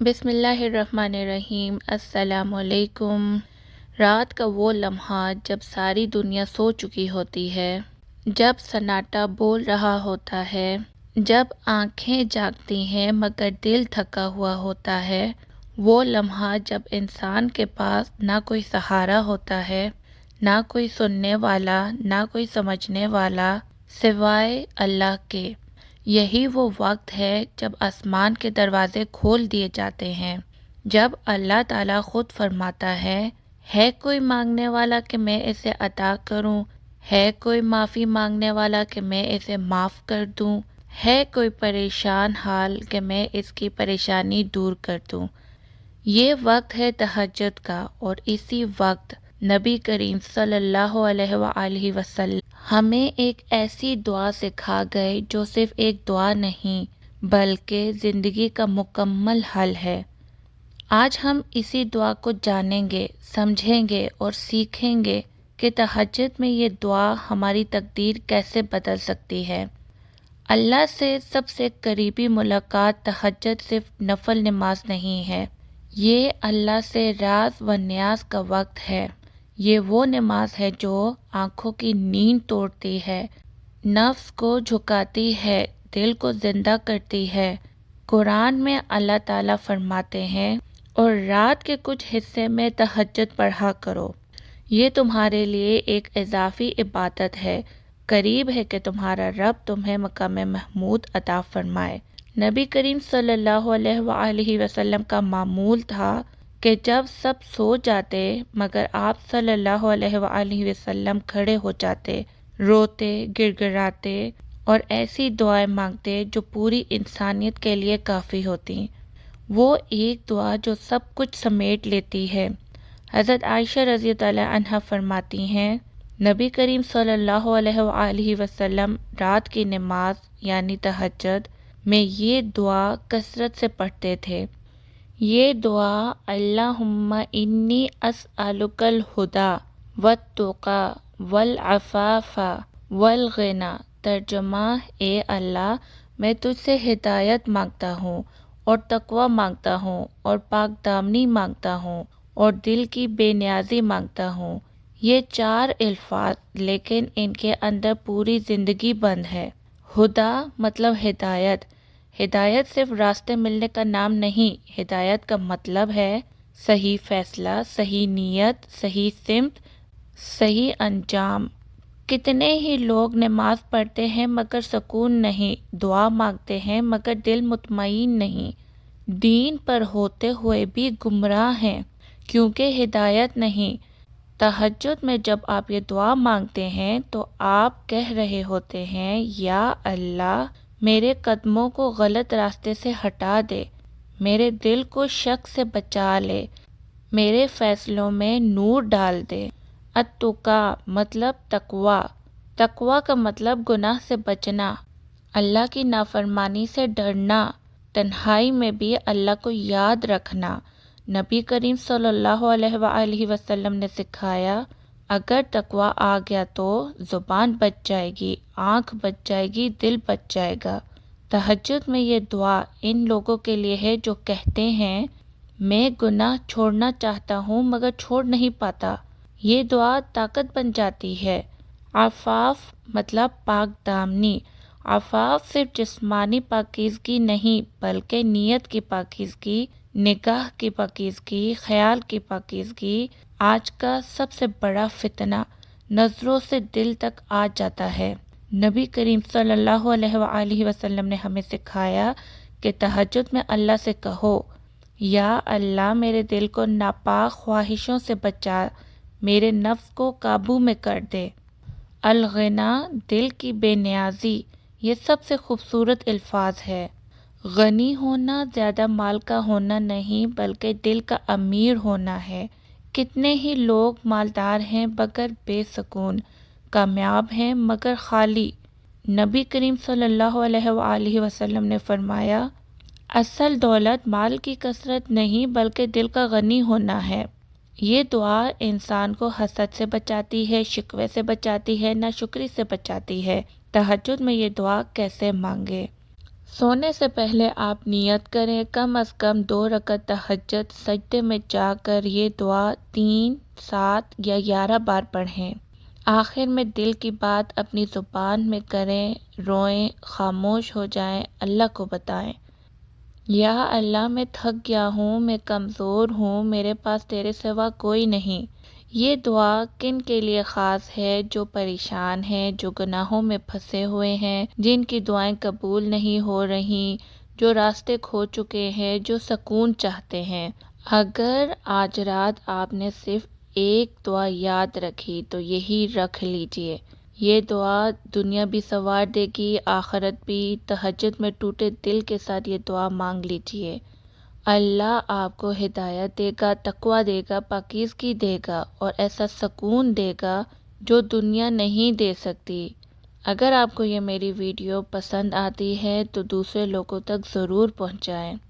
بسم اللہ الرحمن الرحیم، السلام علیکم۔ رات کا وہ لمحہ جب ساری دنیا سو چکی ہوتی ہے، جب سناٹا بول رہا ہوتا ہے، جب آنکھیں جاگتی ہیں مگر دل تھکا ہوا ہوتا ہے، وہ لمحہ جب انسان کے پاس نہ کوئی سہارا ہوتا ہے، نہ کوئی سننے والا، نہ کوئی سمجھنے والا، سوائے اللہ کے۔ یہی وہ وقت ہے جب آسمان کے دروازے کھول دیے جاتے ہیں۔ جب اللہ تعالیٰ خود فرماتا ہے ہے کوئی مانگنے والا کہ میں اسے عطا کروں؟ ہے کوئی معافی مانگنے والا کہ میں اسے معاف کر دوں؟ ہے کوئی پریشان حال کہ میں اس کی پریشانی دور کر دوں؟ یہ وقت ہے تہجد کا اور اسی وقت نبی کریم صلی اللہ علیہ وآلہ وسلم ہمیں ایک ایسی دعا سکھا گئے جو صرف ایک دعا نہیں بلکہ زندگی کا مکمل حل ہے۔ آج ہم اسی دعا کو جانیں گے، سمجھیں گے اور سیکھیں گے کہ تہجد میں یہ دعا ہماری تقدیر کیسے بدل سکتی ہے۔ اللہ سے سب سے قریبی ملاقات تہجد صرف نفل نماز نہیں ہے، یہ اللہ سے راز و نیاز کا وقت ہے۔ یہ وہ نماز ہے جو آنکھوں کی نیند توڑتی ہے۔ نفس کو جھکاتی ہے، دل کو زندہ کرتی ہے۔ قرآن میں اللہ تعالیٰ فرماتے ہیں، اور رات کے کچھ حصے میں تہجد پڑھا کرو۔ یہ تمہارے لیے ایک اضافی عبادت ہے۔ قریب ہے کہ تمہارا رب تمہیں مقام محمود عطا فرمائے۔ نبی کریم صلی اللہ علیہ وآلہ وسلم کا معمول تھا کہ جب سب سو جاتے مگر آپ صلی اللہ علیہ وآلہ وسلم کھڑے ہو جاتے، روتے گر گراتے اور ایسی دعائیں مانگتے جو پوری انسانیت کے لیے کافی ہوتی۔ وہ ایک دعا جو سب کچھ سمیٹ لیتی ہے۔ حضرت عائشہ رضی اللہ عنہ فرماتی ہیں، نبی کریم صلی اللہ علیہ وآلہ وسلم رات کی نماز یعنی تہجد میں یہ دعا کثرت سے پڑھتے تھے۔ یہ دعا اللہم انی اسألک الہدا والتقا والعفاف والغنا ترجمہ اے اللہ میں تجھ سے ہدایت مانگتا ہوں اور تقوی مانگتا ہوں اور پاک دامنی مانگتا ہوں اور دل کی بے نیازی مانگتا ہوں یہ چار الفاظ لیکن ان کے اندر پوری زندگی بند ہے ہدا مطلب ہدایت ہدایت صرف راستے ملنے کا نام نہیں، ہدایت کا مطلب ہے صحیح فیصلہ، صحیح نیت، صحیح سمت صحیح انجام۔ کتنے ہی لوگ نماز پڑھتے ہیں مگر سکون نہیں، دعا مانگتے ہیں مگر دل مطمئن نہیں۔ دین پر ہوتے ہوئے بھی گمراہ ہیں، کیونکہ ہدایت نہیں۔ تہجد میں جب آپ یہ دعا مانگتے ہیں تو آپ کہہ رہے ہوتے ہیں، یا اللہ میرے قدموں کو غلط راستے سے ہٹا دے، میرے دل کو شک سے بچا لے، میرے فیصلوں میں نور ڈال دے۔ اتوکا مطلب تقوا تقوا کا مطلب گناہ سے بچنا۔ اللہ کی نافرمانی سے ڈرنا، تنہائی میں بھی اللہ کو یاد رکھنا۔ نبی کریم صلی اللہ علیہ وآلہ وسلم نے سکھایا اگر تقوا آ گیا تو زبان بچ جائے گی، آنکھ بچ جائے گی، دل بچ جائے گا۔ تہجد میں یہ دعا ان لوگوں کے لیے ہے جو کہتے ہیں، میں گناہ چھوڑنا چاہتا ہوں مگر چھوڑ نہیں پاتا۔ یہ دعا طاقت بن جاتی ہے۔ آفاف مطلب پاک دامنی۔ آفاف صرف جسمانی پاکیزگی نہیں، بلکہ نیت کی پاکیزگی، نگاہ کی پاکیزگی، خیال کی پاکیزگی آج کا سب سے بڑا فتنہ نظروں سے دل تک آ جاتا ہے۔ نبی کریم صلی اللہ علیہ وآلہ وسلم نے ہمیں سکھایا کہ تہجد میں اللہ سے کہو، یا اللہ میرے دل کو ناپاک خواہشوں سے بچا، میرے نفس کو قابو میں کر دے۔ الغنا، دل کی بے نیازی، یہ سب سے خوبصورت الفاظ ہے۔ غنی ہونا، زیادہ مال کا ہونا نہیں، بلکہ دل کا امیر ہونا ہے۔ کتنے ہی لوگ مالدار ہیں مگر بے سکون، کامیاب ہیں مگر خالی۔ نبی کریم صلی اللہ علیہ وآلہ وسلم نے فرمایا، اصل دولت مال کی کثرت نہیں بلکہ دل کا غنی ہونا ہے۔ یہ دعا انسان کو حسد سے بچاتی ہے، شکوے سے بچاتی ہے نہ شکری سے بچاتی ہے۔ تہجد میں یہ دعا کیسے مانگے؟ سونے سے پہلے آپ نیت کریں، کم از کم دو رکعت تہجد، سجدے میں جا کر یہ دعا تین، سات یا گیارہ بار پڑھیں۔ آخر میں دل کی بات اپنی زبان میں کریں، روئیں، خاموش ہو جائیں، اللہ کو بتائیں۔ یا اللہ، میں تھک گیا ہوں، میں کمزور ہوں، میرے پاس تیرے سوا کوئی نہیں۔ یہ دعا کن کے لیے خاص ہے جو پریشان ہیں، جو گناہوں میں پھنسے ہوئے ہیں، جن کی دعائیں قبول نہیں ہو رہی، جو راستے کھو چکے ہیں، جو سکون چاہتے ہیں۔ اگر آج رات آپ نے صرف ایک دعا یاد رکھی تو یہی رکھ لیجیے۔ یہ دعا دنیا بھی سوار دے گی، آخرت بھی تہجد میں ٹوٹے دل کے ساتھ یہ دعا مانگ لیجیے۔ اللہ آپ کو ہدایت دے گا، تقوی دے گا، پاکیزگی دے گا اور ایسا سکون دے گا جو دنیا نہیں دے سکتی۔ اگر آپ کو یہ میری ویڈیو پسند آتی ہے تو دوسرے لوگوں تک ضرور پہنچائیں۔